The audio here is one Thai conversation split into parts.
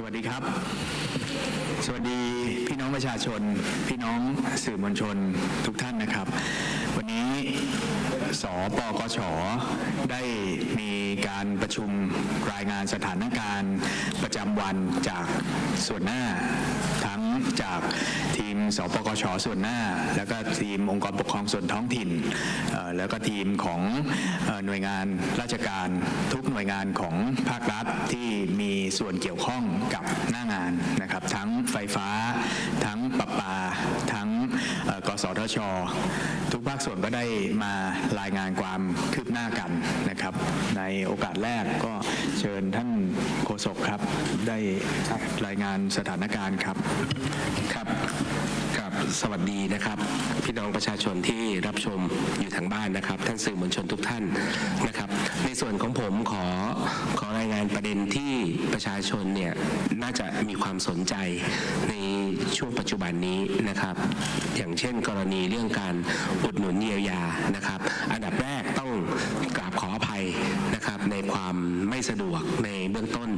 สวัสดีครับ สวัสดีพี่น้องประชาชน พี่น้องสื่อมวลชนทุกท่านนะครับ วันนี้สปกชได้มีการประชุมรายงานสถานการณ์ประจำวันจากส่วนหน้า ทั้งจากที มสปกชส่วนหน้า แล้วก็ทีมองค์กรปกครองส่วนท้องถิ่น แล้วก็ทีมของหน่วยงานราชการทุกหน่วยงานของภาครัฐที่มีส่วนเกี่ยวข้องกับหน้างานนะครับ ทั้งไฟฟ้า ทั้งประปา สทช ทุกภาคส่วนก็ได้มารายงานความคืบหน้ากันนะครับ ในโอกาสแรกก็เชิญท่านโฆษกครับ ได้รายงานสถานการณ์ครับครับ สวัสดีนะครับ พี่น้องประชาชนที่รับชมอยู่ทางบ้านนะครับ ท่านสื่อมวลชนทุกท่านนะครับ ในส่วนของผมขอขอรายงานประเด็นที่ประชาชนเนี่ยน่าจะมีความสนใจในช่วงปัจจุบันนี้นะครับ อย่างเช่น กรณีเรื่องการอุดหนุนเยียวยานะครับ อันดับแรกต้องกราบขออภัยนะครับในความไม่สะดวกในเบื้องต้น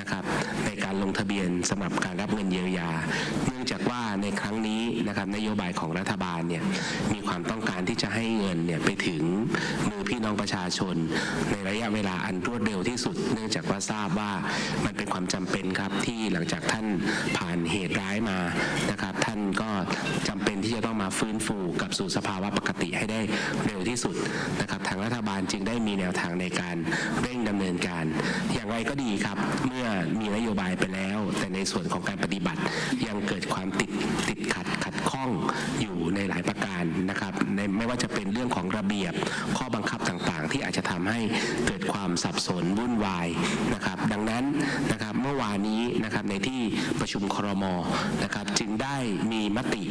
นะครับ การลงทะเบียนสำหรับการรับเงินเยียวยา เนื่องจากว่าในครั้งนี้นะครับนโยบายของรัฐบาลเนี่ยมีความต้องการที่จะให้เงินเนี่ยไปถึงมือพี่น้องประชาชน ในระยะเวลาอันรวดเร็วที่สุด เนื่องจากว่าทราบว่ามันเป็นความจำเป็นครับที่หลังจากท่านผ่านเหตุร้ายมานะครับท่านก็จำเป็นที่จะต้องมาฟื้นฟูกลับสู่สภาวะปกติให้ได้เร็วที่สุดนะครับทางรัฐบาลจึงได้มีแนวทางในการเร่งดำเนินการ อย่างไรก็ดีครับ เมื่อมีนโยบายไปแล้ว แต่ในส่วนของการปฏิบัติยังเกิดความติดติดขัดขัดข้องอยู่ในหลายประการนะครับในไม่ว่าจะเป็นเรื่องของระเบียบข้อบังคับต่างๆ ที่อาจจะทำให้เกิดความสับสนวุ่นวายนะครับ ดังนั้นนะครับเมื่อวานนี้ นะครับในที่ประชุมครมนะครับจึงได้มีมติ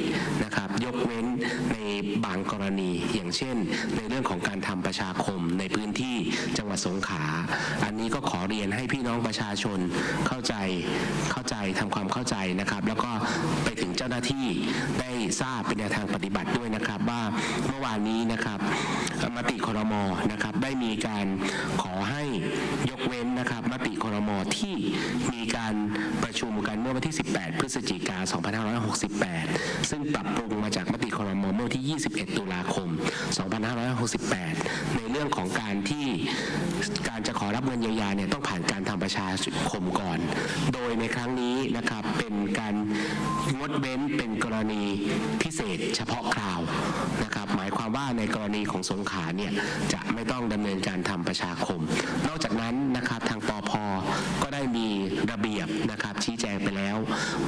นะครับยกเว้นในบางกรณี อย่างเช่น ในเรื่องของการทำประชาคมในพื้นที่จังหวัดสงขลาอันนี้ก็ขอเรียนให้พี่น้องประชาชนเข้าใจเข้าใจทำความเข้าใจนะครับ แล้วก็ไปถึงเจ้าหน้าที่ได้ทราบเป็นแนวทางปฏิบัติด้วยนะครับว่าเมื่อวานนี้นะครับมติครมนะครับได้มีการขอให้ กเว้นนะครับมติครมที่มีการประชุมกันเมื่อวันที่ 18 พฤศจิกายน2568 ซึ่งปรับปรุงมาจากมติครมเมื่อวันที่ 21 ตุลาคม 2568 ในเรื่องของการที่การจะขอรับเงินเยียวยาเนี่ยต้องผ่านการทำประชาคมก่อน โดยในครั้งนี้นะครับเป็นการงดเว้นเป็นกรณีพิเศษเฉพาะคราวนะ ความว่าในกรณีของสงขาเนี่ยจะไม่ต้องดำเนินการทำประชาคม นอกจากนั้นนะครับทางปอพก็ได้มีระเบียบนะครับชี้แจงไปแล้ว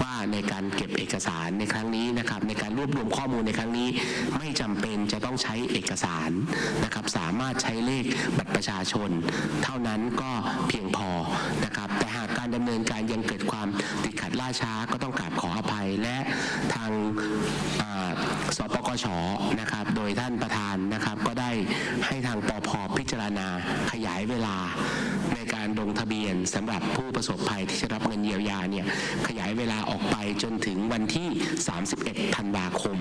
ว่าในการเก็บเอกสารในครั้งนี้นะครับในการรวบรวมข้อมูลในครั้งนี้ ไม่จำเป็นจะต้องใช้เอกสารนะครับสามารถใช้เลขบัตรประชาชน เท่านั้นก็เพียงพอนะครับแต่หากการดำเนินการยังเกิดความติดขัดล่าช้าก็ต้องกราบขออภัยและทางอ่าสปก ชนะครับ โดยท่านประธานนะครับ ก็ได้ให้ทางปพพิจารณาขยายเวลาในการลงทะเบียนสำหรับผู้ประสบภัยที่จะรับเงินเยียวยาเนี่ยขยายเวลาออกไปจนถึงวันที่ 31 ธันวาคม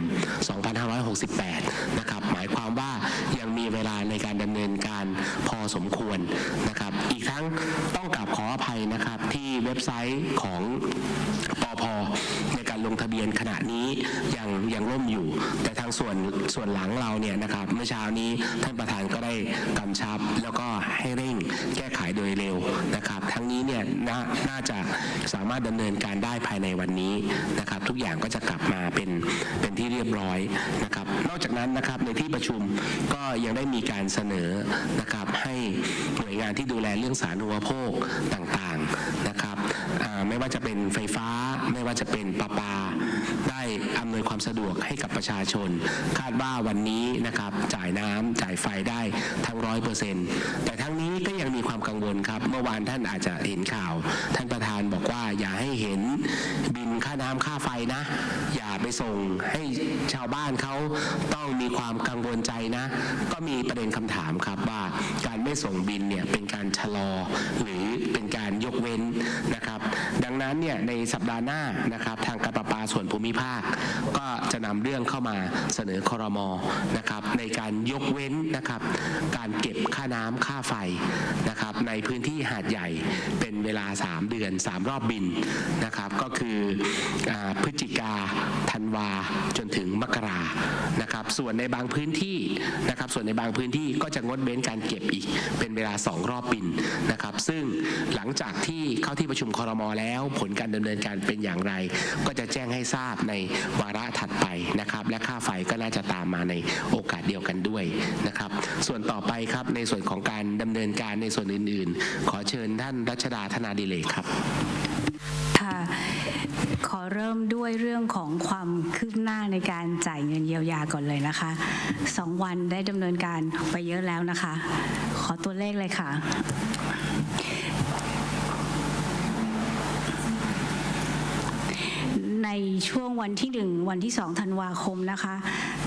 2568 นะครับ หมายความว่ายังมีเวลาในการดำเนินการพอสมควรนะครับ อีกทั้งต้องกราบขออภัยนะครับที่เว็บไซต์ของป อในการลงทะเบียนขณะนี้ยังยังล่มอยู่ แต่ทางส่วนส่วนหลังเราเนี่ยนะครับเมื่อเช้านี้ท่านประธานก็ได้กำชับ แล้วก็ให้เร่งแก้ไขโดยเร็วนะครับ ทั้งนี้เนี่ยนน่าจะสามารถดำเนินการได้ภายในวันนี้นะครับ ทุกอย่างก็จะกลับมาเป็นเป็นที่เรียบร้อยนะครับ นอกจากนั้นนะครับในที่ประชุมก็ยังได้มีการเสนอนะครับให้หน่วยงานที่ดูแลเรื่องสาธารณูปโภคต่าง ไม่ว่าจะเป็นไฟฟ้า ไม่ว่าจะเป็นประปา ได้อำนวยความสะดวกให้กับประชาชน คาดว่าวันนี้นะครับจ่ายน้ำจ่ายไฟได้ทั้งร้อยเปอร์เซ็นต์แต่ทั้งนี้ก็ยังมีความกังวลครับ เมื่อวานท่านอาจจะเห็นข่าว ท่านประธานบอกว่าอย่าให้เห็นบินค่าน้ำค่าไฟนะ อย่าไปส่งให้ชาวบ้านเขาต้องมีความกังวลใจนะ ก็มีประเด็นคำถามครับว่าการไม่ส่งบินเนี่ยเป็นการชะลอ หรือเป็นการยก เว้นนะครับ ดัง นั้นเนี่ยในสัปดาห์หน้านะครับทางการประปาส่วนภูมิภาค ก็จะนำเรื่องเข้ามาเสนอคอรมอนะครับในการยกเว้นนะครับการเก็บค่าน้ำค่าไฟนะครับในพื้นที่หาดใหญ่เป็นเวลา 3 เดือน 3 รอบบินนะครับก็คืออพฤศจิกาธันวาจนถึงมกรานะครับส่วนในบางพื้นที่นะครับส่วนในบางพื้นที่ก็จะงดเว้นการเก็บอีกเป็นเวลา 2 รอบบินนะครับซึ่งหลังจากที่เข้าที่ประชุมคอรมอแล้วผลการดำเนินการเป็นอย่างไร ก็จะแจ้งให้ทราบในวาระถัดไปนะครับ และค่าไฟก็น่าจะตามมาในโอกาสเดียวกันด้วยนะครับ ส่วนต่อไปครับในส่วนของการดำเนินการในส่วนอื่น ๆ ขอเชิญท่านรัชดาธนาดิเลกครับค่ะขอเริ่มด้วยเรื่องของความคืบหน้าในการจ่ายเงินเยียวยาก่อนเลยนะคะสองวันได้ดำเนินการไปเยอะแล้วนะคะ ขอตัวเลขเลยค่ะ ในช่วงวันที่ 1 วันที่2ธันวาคมนะคะ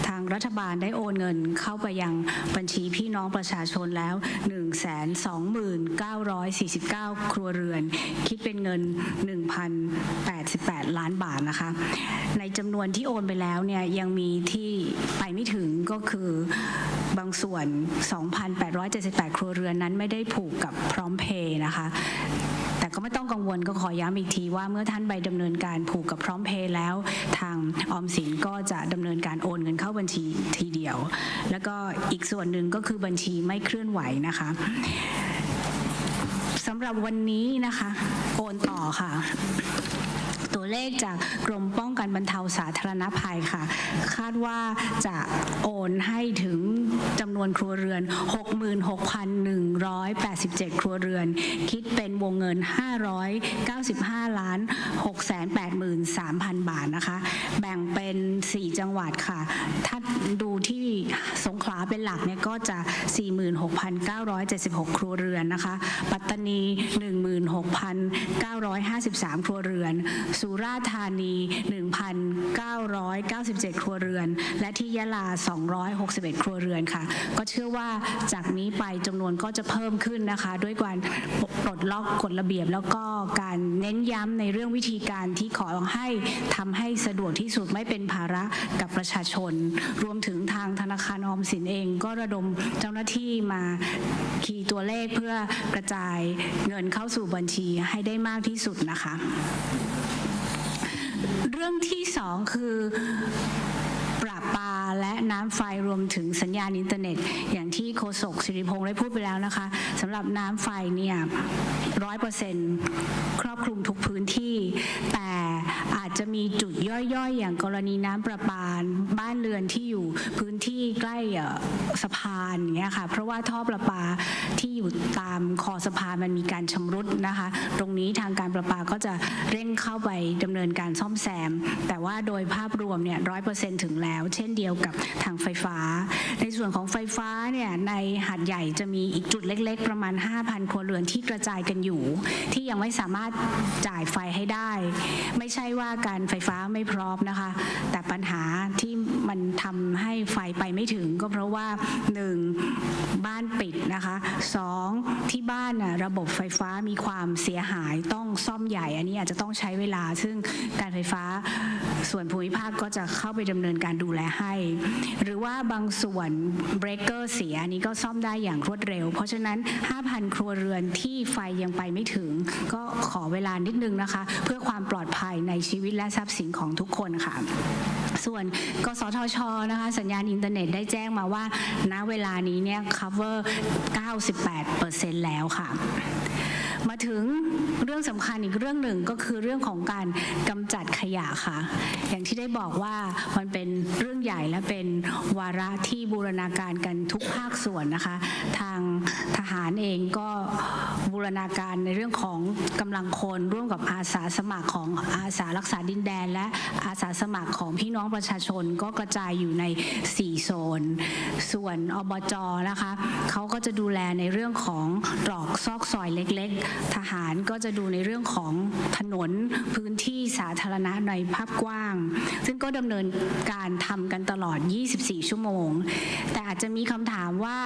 ทางรัฐบาลได้โอนเงินเข้าไปยังบัญชีพี่น้องประชาชนแล้ว 129,949 ครัวเรือน คิดเป็นเงิน 1,088 ล้านบาทนะคะ ในจำนวนที่โอนไปแล้วเนี่ยยังมีที่ไปไม่ถึงก็คือบางส่วน 2,878 ครัวเรือนนั้นไม่ได้ผูกกับพร้อมเพย์นะคะ ก็ไม่ต้องกังวลก็ขอย้ำอีกทีว่าเมื่อท่านไปดำเนินการผูกกับพร้อมเพย์แล้ว ทางออมสินก็จะดำเนินการโอนเงินเข้าบัญชีทีเดียว แล้วก็อีกส่วนหนึ่งก็คือบัญชีไม่เคลื่อนไหวนะคะสำหรับวันนี้นะคะ โอนต่อค่ะ ตัวเลขจากกรมป้องกันบรรเทาสาธารณภัยค่ะ คาดว่าจะโอนให้ถึงจำนวนครัวเรือน 66,187 ครัวเรือน คิดเป็นวงเงิน 595 ล้าน 683,000 บาทนะคะ แบ่งเป็น 4 จังหวัดค่ะ ถ้าดูที่สงขลาเป็นหลักเนี่ยก็จะ 46,976 ครัวเรือนนะคะ ปัตตานี 16,953 ครัวเรือนสราษฎร์ธานี 1,997 ครัวเรือน และที่ยะลา 261 ครัวเรือนค่ะ ก็เชื่อว่าจากนี้ไปจำนวนก็จะเพิ่มขึ้นนะคะ ด้วยการปลดล็อกกฎระเบียบ แล้วก็การเน้นย้ำในเรื่องวิธีการที่ขอให้ทำให้สะดวกที่สุดไม่เป็นภาระกับประชาชน รวมถึงทางธนาคารออมสินเองก็ระดมเจ้าหน้าที่มาคีย์ตัวเลขเพื่อกระจายเงินเข้าสู่บัญชีให้ได้มากที่สุดนะคะ เรื่องที่สองคือปราปาและน้ำไฟรวมถึงสัญญาณอินเทอร์เน็ต อย่างที่โฆษกสิริพงษ์ได้พูดไปแล้วนะคะสำหรับน้ำไฟเนี่ยร้อยเปอร์เซ็นต์ครอบคลุมทุกพื้นที่ แต่ อาจจะมีจุดย่อยๆ อย่างกรณีน้ำประปาบ้านเรือนที่อยู่พื้นที่ใกล้สะพานอย่างเงี้ยค่ะเพราะว่าท่อประปาที่อยู่ตามคอสะพานมันมีการชำรุดนะคะ ตรงนี้ทางการประปาก็จะเร่งเข้าไปดำเนินการซ่อมแซม แต่ว่าโดยภาพรวมเนี่ยร้อยเปอร์เซ็นต์ถึงแล้ว เช่นเดียวกับทางไฟฟ้า ในส่วนของไฟฟ้าเนี่ยในหาดใหญ่จะมีอีกจุดเล็ก ๆ ประมาณ 5,000 ครัวเรือนที่กระจายกันอยู่ ที่ยังไม่สามารถจ่ายไฟให้ได้ ไม่ใช่ว่าการไฟฟ้าไม่พร้อมนะคะ แต่ปัญหาที่มันทำให้ไฟไปไม่ถึงก็เพราะว่า 1. บ้านปิดนะคะ 2. ที่บ้านระบบไฟฟ้ามีความเสียหายต้องซ่อมใหญ่ อันนี้อาจจะต้องใช้เวลา ซึ่งการไฟฟ้าส่วนภูมิภาคก็จะเข้าไปดำเนินการดูแลให้ หรือว่าบางส่วนเบรกเกอร์เสียอันนี้ก็ซ่อมได้อย่างรวดเร็ว เพราะฉะนั้น 5,000 ครัวเรือนที่ไฟยังไปไม่ถึง ก็ขอเวลานิดนึงนะคะ เพื่อความปลอดภัยในชีวิตและทรัพย์สินของทุกคนค่ะ ส่วนกสทชนะคะสัญญาณอินเทอร์เน็ตได้แจ้งมาว่าณเวลานี้เนี่ย cover 98%แล้วค่ะ มาถึงเรื่องสำคัญอีกเรื่องหนึ่งก็คือเรื่องของการกำจัดขยะค่ะ อย่างที่ได้บอกว่ามันเป็นเรื่องใหญ่และเป็นวาระที่บูรณาการกันทุกภาคส่วนนะคะ ทางทหารเองก็บูรณาการในเรื่องของกำลังคนร่วมกับอาสาสมัครของอาสารักษาดินแดน และอาสาสมัครของพี่น้องประชาชนก็กระจายอยู่ใน 4 โซน ส่วนอบจนะคะเขาก็จะดูแลในเรื่องของตรอกซอกซอยเล็กทหารก็จะดูในเรื่องของถนนพื้นที่สาธารณะในภาพกว้าง ซึ่งก็ดำเนินการทำกันตลอด 24 ชั่วโมง แต่อาจจะมีคำถามว่า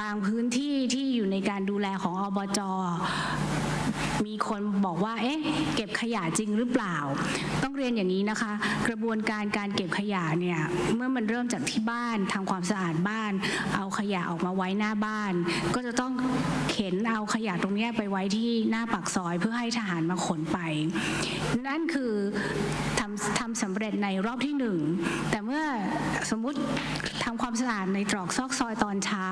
บางพื้นที่ที่อยู่ในการดูแลของอบจ มีคนบอกว่า เอ๊ะ เก็บขยะจริงหรือเปล่า ต้องเรียนอย่างนี้นะคะ กระบวนการการเก็บขยะเนี่ย เมื่อมันเริ่มจากที่บ้านทำความสะอาดบ้าน เอาขยะออกมาไว้หน้าบ้าน ก็จะต้องเข็นเอาขยะตรงนี้ไปไว้ที่หน้าปากซอยเพื่อให้ทหารมาขนไป นั่นคือทำทำสำเร็จในรอบที่หนึ่งแต่เมื่อ สมมุติทำความสะอาดในตรอกซอกซอยตอนเช้า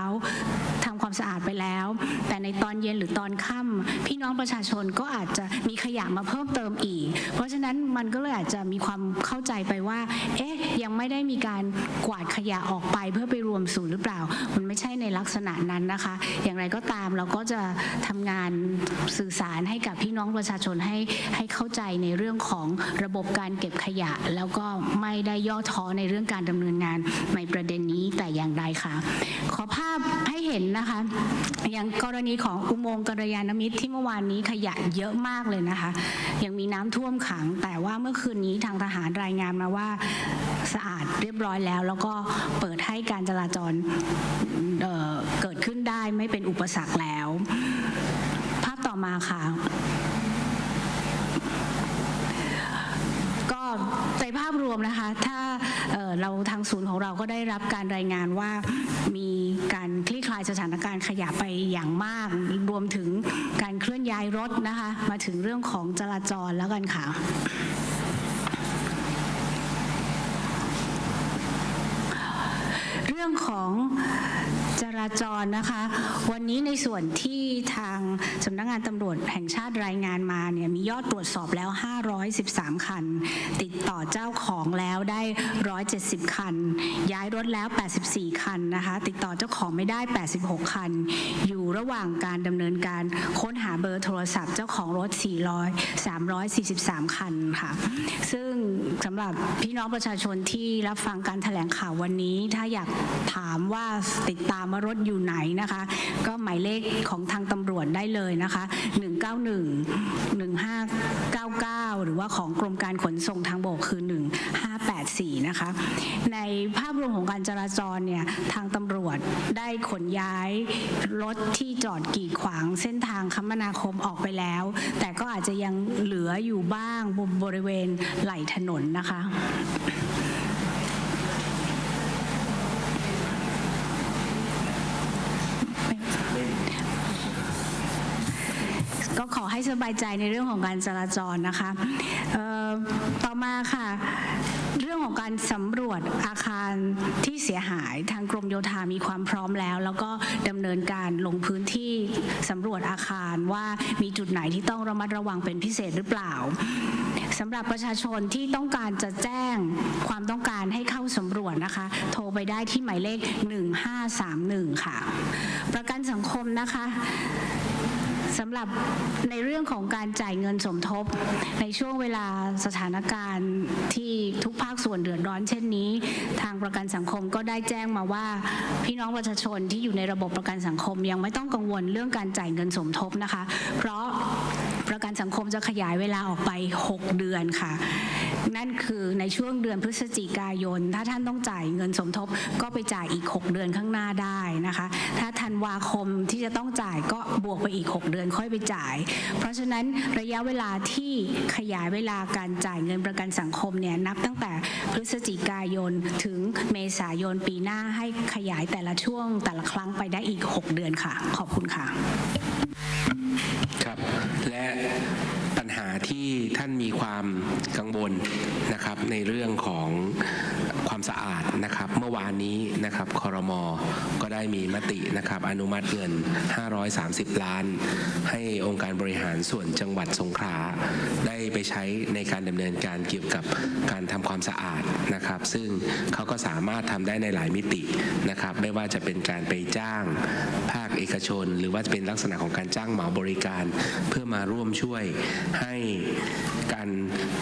ทำความสะอาดไปแล้ว แต่ในตอนเย็นหรือตอนค่ำพี่น้องประชาชนก็อาจจะมีขยะมาเพิ่มเติมอีก เพราะฉะนั้นมันก็เลยอาจจะมีความเข้าใจไปว่า เอ๊ะ ยังไม่ได้มีการกวาดขยะออกไปเพื่อไปรวมศูนย์หรือเปล่า มันไม่ใช่ในลักษณะนั้นนะคะ อย่างไรก็ตามเราก็จะทำงานสื่อสารให้กับพี่น้องประชาชนให้ให้เข้าใจในเรื่องของระบบการเก็บขยะ แล้วก็ไม่ได้ย่อท้อในเรื่องการดำเนินงานในประเด็นนี้แต่อย่างใดค่ะ ขอภาพให้เห็นนะคะ อย่างกรณีของอุโมงค์กัลยาณมิตรที่เมื่อวานนี้ขยะเยอะมากเลยนะคะ ยังมีน้ำท่วมขัง แต่ว่าเมื่อคืนนี้ทางทหารรายงานมาว่าสะอาดเรียบร้อยแล้ว แล้วก็เปิดให้การจราจรเเกิดขึ้นได้ไม่เป็นอุปสรรคแล้ว ภาพต่อมาค่ะ ก็ ในภาพรวมนะคะ ถ้าเเราทางศูนย์ของเราก็ได้รับการรายงานว่ามีการคลี่คลายสถานการณ์ขยะไปอย่างมาก รวมถึงการเคลื่อนย้ายรถนะคะ มาถึงเรื่องของจราจรแล้วกันค่ะเรื่องของจราจรนะคะ วันนี้ในส่วนที่ทางสำนักงานตำรวจแห่งชาติรายงานมาเนี่ยมียอดตรวจสอบแล้ว513 คัน ติดต่อเจ้าของแล้วได้ 170 คัน ย้ายรถแล้ว 84 คันนะคะติดต่อเจ้าของไม่ได้ 86 คัน อยู่ระหว่างการดำเนินการค้นหาเบอร์โทรศัพท์เจ้าของรถ 400 343 คันค่ะซึ่งสำหรับพี่น้องประชาชนที่รับฟังการแถลงข่าววันนี้ถ้าอยากถามว่าติดตามว่ารถอยู่ไหนนะคะ ก็หมายเลขของทางตำรวจได้เลยนะคะ 191 99 หรือว่าของกรมการขนส่งทางบกคือ 1584 นะคะ ในภาพรวมของการจราจรเนี่ยทางตำรวจได้ขนย้ายรถที่จอดกีดขวางเส้นทางคมนาคมออกไปแล้ว แต่ก็อาจจะยังเหลืออยู่บ้างบริเวณไหล่ถนนนะคะ ก็ข อให้สบายใจในเรื่องของการจราจรนะคะต่อมาค่ะเรื่องของการสำรวจอาคารที่เสียหายทางกรมโยธามีความพร้อมแล้ว แล้วก็ดำเนินการลงพื้นที่สำรวจอาคารว่ามีจุดไหนที่ต้องระมัดระวังเป็นพิเศษหรือเปล่าสำหรับประชาชนที่ต้องการจะแจ้งความต้องการให้เข้าสำรวจนะคะ โทรไปได้ที่หมายเลข 1531 ค่ะ ประกันสังคมนะคะ สำหรับในเรื่องของการจ่ายเงินสมทบ ในช่วงเวลาสถานการณ์ที่ทุกภาคส่วนเดือดร้อนเช่นนี้ ทางประกันสังคมก็ได้แจ้งมาว่า พี่น้องประชาชนที่อยู่ในระบบประกันสังคมยังไม่ต้องกังวลเรื่องการจ่ายเงินสมทบนะคะ เพราะประกันสังคมจะขยายเวลาออกไป 6 เดือนค่ะ นั่นคือในช่วงเดือนพฤศจิกายน ถ้าท่านต้องจ่ายเงินสมทบก็ไปจ่ายอีก 6 เดือนข้างหน้าได้นะคะ ถ้าธันวาคมที่จะต้องจ่ายก็บวกไปอีก 6 เดือนค่อยไปจ่าย เพราะฉะนั้นระยะเวลาที่ขยายเวลาการจ่ายเงินประกันสังคมเนี่ยนับตั้งแต่พฤศจิกายนถึงเมษายนปีหน้าให้ขยายแต่ละช่วงแต่ละครั้งไปได้อีก 6 เดือนค่ะ ขอบคุณค่ะ ครับและ ที่ท่านมีความกังวลนะครับในเรื่องของ ความสะอาดนะครับ เมื่อวานนี้นะครับคอรมอก็ได้มีมตินะครับอนุมัติเงิน 530 ล้าน ให้องค์การบริหารส่วนจังหวัดสงขลาได้ไปใช้ในการดำเนินการเกี่ยวกับการทำความสะอาดนะครับ ซึ่งเขาก็สามารถทำได้ในหลายมิตินะครับ ไม่ว่าจะเป็นการไปจ้างภาคเอกชน หรือว่าจะเป็นลักษณะของการจ้างเหมาบริการ เพื่อมาร่วมช่วยให้การ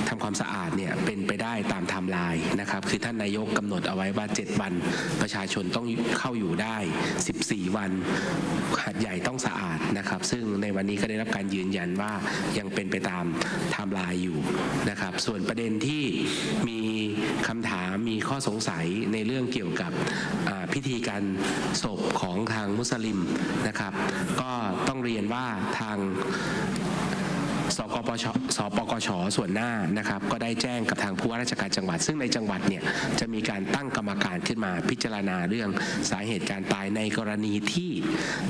ทำความสะอาดเนี่ยเป็นไปได้ตามไทม์ไลน์นะครับ คือท่านนายกกกำหนดเอาไว้ว่า 7 วัน ประชาชนต้องเข้าอยู่ได้ 14 วันหาดใหญ่ต้องสะอาดนะครับ ซึ่งในวันนี้ก็ได้รับการยืนยันว่ายังเป็นไปตามไทม์ไลน์อยู่นะครับ ส่วนประเด็นที่มีคำถามมีข้อสงสัยในเรื่องเกี่ยวกับพิธีการศพของทางมุสลิมนะครับ ก็ต้องเรียนว่าทาง สกปชสปกชส่วนหน้านะครับก็ได้แจ้งกับทางผู้ว่าราชการจังหวัด ซึ่งในจังหวัดเนี่ยจะมีการตั้งกรรมการขึ้นมาพิจารณาเรื่องสาเหตุการตายในกรณีที่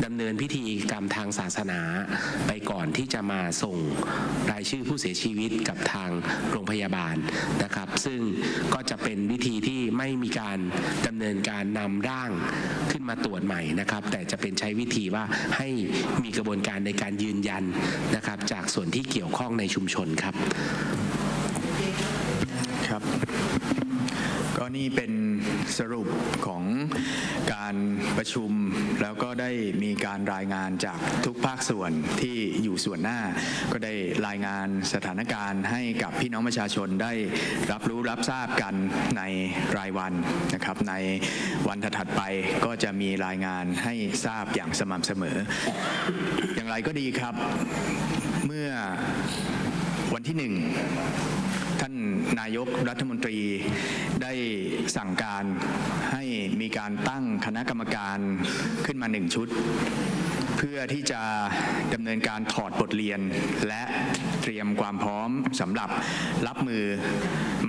ดำเนินพิธีกรรมทางศาสนาไปก่อนที่จะมาส่งรายชื่อผู้เสียชีวิตกับทางโรงพยาบาลนะครับ ซึ่งก็จะเป็นวิธีที่ ไม่มีการดำเนินการนำร่างขึ้นมาตรวจใหม่นะครับ แต่จะเป็นใช้วิธีว่าให้มีกระบวนการในการยืนยันนะครับ จากส่วนที่เกี่ยวข้องในชุมชนครับครับ ก็นี่เป็นสรุปของการประชุม แล้วก็ได้มีการรายงานจากทุกภาคส่วนที่อยู่ส่วนหน้า ก็ได้รายงานสถานการณ์ให้กับพี่น้องประชาชนได้รับรู้รับทราบกันในรายวันนะครับ ในวันถัดไปก็จะมีรายงานให้ทราบอย่างสม่ำเสมอ อย่างไรก็ดีครับ เมื่อวันที่หนึ่งท่าน นายกรัฐมนตรีได้สั่งการให้มีการตั้งคณะกรรมการขึ้นมาหนึ่งชุด เพื่อที่จะดำเนินการถอดบทเรียน และเตรียมความพร้อมสำหรับรับมือ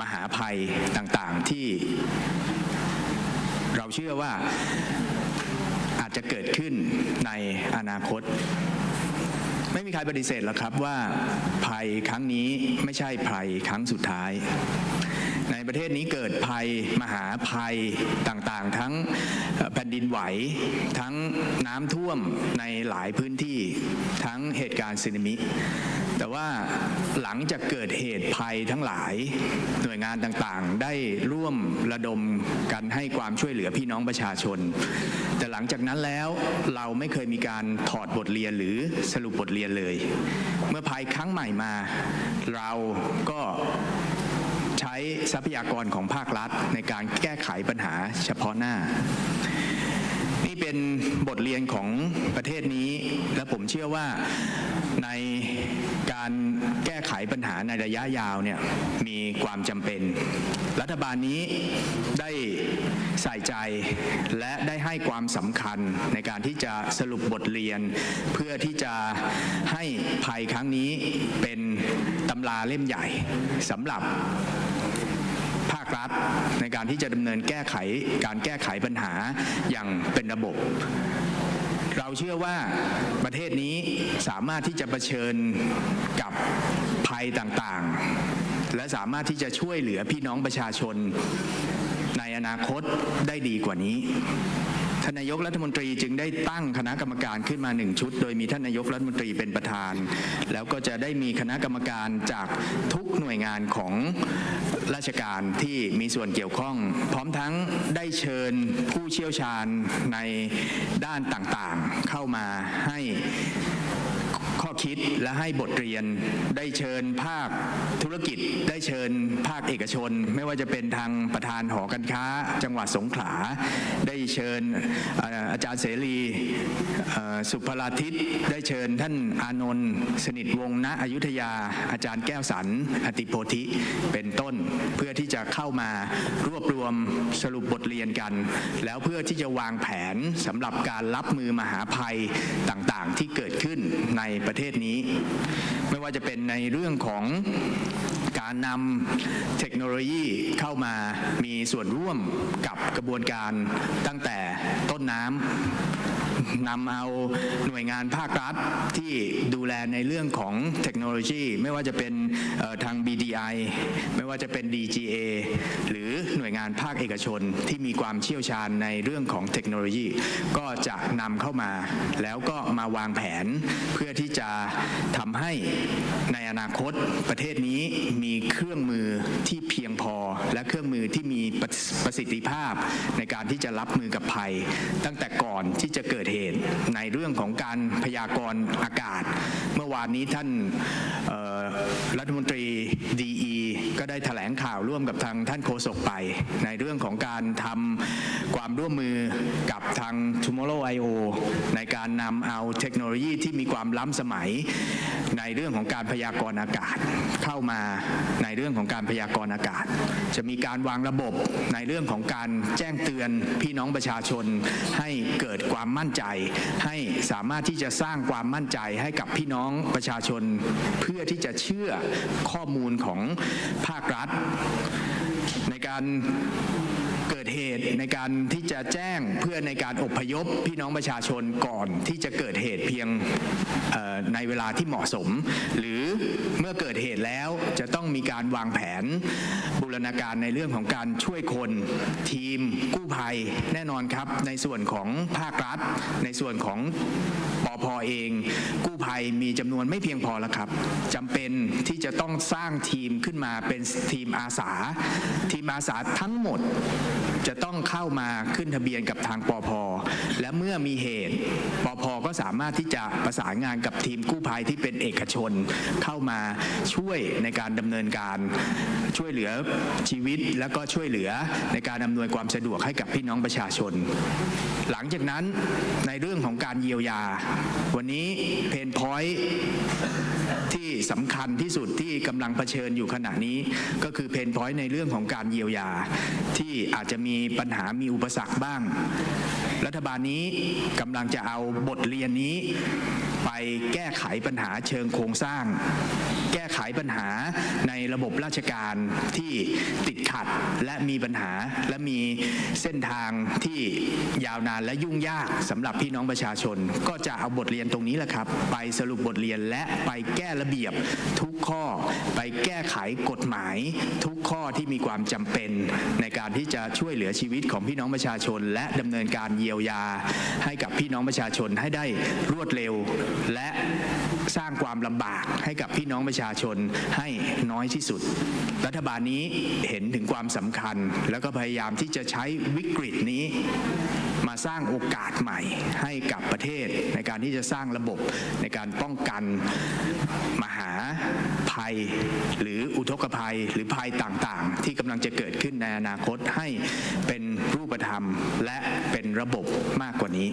มหาภัยต่างๆที่ เราเชื่อว่าอาจจะเกิดขึ้นในอนาคต ไม่มีใครปฏิเสธหรอกครับว่าภัยครั้งนี้ไม่ใช่ภัยครั้งสุดท้าย ในประเทศนี้เกิดภัยมหาภัยต่างๆ ทั้งแผ่นดินไหว ทั้งน้ำท่วมในหลายพื้นที่ ทั้งเหตุการณ์สึนามิ แต่ว่าหลังจากเกิดเหตุภัยทั้งหลาย หน่วยงานต่างๆ ได้ร่วมระดมกันให้ความช่วยเหลือพี่น้องประชาชน แต่หลังจากนั้นแล้วเราไม่เคยมีการถอดบทเรียนหรือสรุปบทเรียนเลย เมื่อภัยครั้งใหม่มา เราก็ใช้ทรัพยากรของภาครัฐในการแก้ไขปัญหาเฉพาะหน้านี่เป็นบทเรียนของประเทศนี้ และผมเชื่อว่าใน การแก้ไขปัญหาในระยะยาวเนี่ยมีความจำเป็น รัฐบาลนี้ได้ใส่ใจและได้ให้ความสำคัญในการที่จะสรุปบทเรียน เพื่อที่จะให้ภัยครั้งนี้เป็นตำราเล่มใหญ่สำหรับภาครัฐในการที่จะดำเนินแก้ไขการแก้ไขปัญหาอย่างเป็นระบบ เราเชื่อว่าประเทศนี้สามารถที่จะเผชิญกับภัยต่างๆ และสามารถที่จะช่วยเหลือพี่น้องประชาชนในอนาคตได้ดีกว่านี้ท่านนายกรัฐมนตรีจึงได้ตั้งคณะกรรมการขึ้นมาหนึ่งชุด โดยมีท่านนายกรัฐมนตรีเป็นประธาน แล้วก็จะได้มีคณะกรรมการจากทุกหน่วยงานของ ราชการที่มีส่วนเกี่ยวข้อง พร้อมทั้งได้เชิญผู้เชี่ยวชาญในด้านต่างๆ เข้ามาให้ คิดและให้บทเรียน ได้เชิญภาคธุรกิจ ได้เชิญภาคเอกชน ไม่ว่าจะเป็นทางประธานหอการค้า จังหวัดสงขลา ได้เชิญอาจารย์เสรีสุภราทิตได้เชิญท่านอานนท์สนิทวงศ์ณอยุธยา อาจารย์แก้วสันอติโพธิเป็นต้นเพื่อที่จะเข้ามารวบรวมสรุปบทเรียนกัน แล้วเพื่อที่จะวางแผนสำหรับการรับมือมหาภัยต่างๆ ที่เกิดขึ้นในประเทศนี้ ไม่ว่าจะเป็นในเรื่องของการนำเทคโนโลยีเข้ามามีส่วนร่วมกับกระบวนการตั้งแต่ต้นน้ำ นำเอาหน่วยงานภาครัฐที่ดูแลในเรื่องของเทคโนโลยี ไม่ว่าจะเป็นทาง BDI ไม่ว่าจะเป็น DGA หรือหน่วยงานภาคเอกชนที่มีความเชี่ยวชาญในเรื่องของเทคโนโลยี ก็จะนำเข้ามาแล้วก็มาวางแผนเพื่อที่จะทำให้ในอนาคตประเทศนี้มีเครื่องมือที่เพียงพอและเครื่องมือที่มีประประสิทธิภาพในการที่จะรับมือกับภัย ตั้งแต่ก่อนที่จะเกิดเหตุในเรื่องของการพยากรณ์อากาศ เมื่อวานนี้ท่านรัฐมนตรีดี ก็ได้แถลงข่าวร่วมกับทางท่านโฆษกไป ในเรื่องของการทำความร่วมมือกับทาง Tomorrow I.O. ในการนำเอาเทคโนโลยีที่มีความล้ำสมัย ในเรื่องของการพยากรณ์อากาศ เข้ามาในเรื่องของการพยากรณ์อากาศ จะมีการวางระบบในเรื่องของการแจ้งเตือนพี่น้องประชาชน ให้เกิดความมั่นใจ ให้สามารถที่จะสร้างความมั่นใจให้กับพี่น้องประชาชน เพื่อที่จะเชื่อข้อมูลของภาครัฐ ในการเกิ เหตุในการที่จะแจ้งเพื่อในการอพยพพี่น้องประชาชนก่อนที่จะเกิดเหตุเพียงในเวลาที่เหมาะสม หรือเมื่อเกิดเหตุแล้วจะต้องมีการวางแผนบูรณาการในเรื่องของการช่วยคนทีมกู้ภัยแน่นอนครับ ในส่วนของภาครัฐ ในส่วนของปอพเอง กู้ภัยมีจำนวนไม่เพียงพอแล้วครับจำเป็นที่จะต้องสร้างทีมขึ้นมาเป็นทีมอาสา ทีมอาสาทั้งหมดจะต้องเข้ามาขึ้นทะเบียนกับทางปอพและเมื่อมีเหตุปอพก็สามารถที่จะประสานงานกับทีมกู้ภัยที่เป็นเอกชน เข้ามาช่วยในการดำเนินการช่วยเหลือชีวิตและก็ช่วยเหลือในการอำนวยความสะดวกให้กับพี่น้องประชาชน หลังจากนั้นในเรื่องของการเยียวยา วันนี้เพนพอยต์ ที่สำคัญที่สุดที่กำลังเผชิญอยู่ขณะนี้ ก็คือเพนพอยต์ในเรื่องของการเยียวยา ที่อาจจะมีปัญหามีอุปสรรคบ้าง รัฐบาลนี้กำลังจะเอาบทเรียนนี้ ไปแก้ไขปัญหาเชิงโครงสร้าง ไขปัญหาในระบบราชการที่ติดขัดและมีปัญหาและมีเส้นทางที่ยาวนานและยุ่งยากสำหรับพี่น้องประชาชน ก็จะเอาบทเรียนตรงนี้แหละครับ ไปสรุปบทเรียนและไปแก้ระเบียบทุกข้อ ไปแก้ไขกฎหมาย ทุกข้อที่มีความจำเป็น ในการที่จะช่วยเหลือชีวิตของพี่น้องประชาชน และดำเนินการเยียวยา ให้กับพี่น้องประชาชนให้ได้รวดเร็ว และสร้างความลำบากให้กับพี่น้องประชาชนชนให้น้อยที่สุด รัฐบาลนี้เห็นถึงความสำคัญ แล้วก็พยายามที่จะใช้วิกฤตนี้มาสร้างโอกาสใหม่ให้กับประเทศ ในการที่จะสร้างระบบในการป้องกันมหาภัย หรืออุทกภัยหรือภัยต่างๆ ที่กำลังจะเกิดขึ้นในอนาคตให้เป็นรูปธรรมและเป็นระบบมากกว่านี้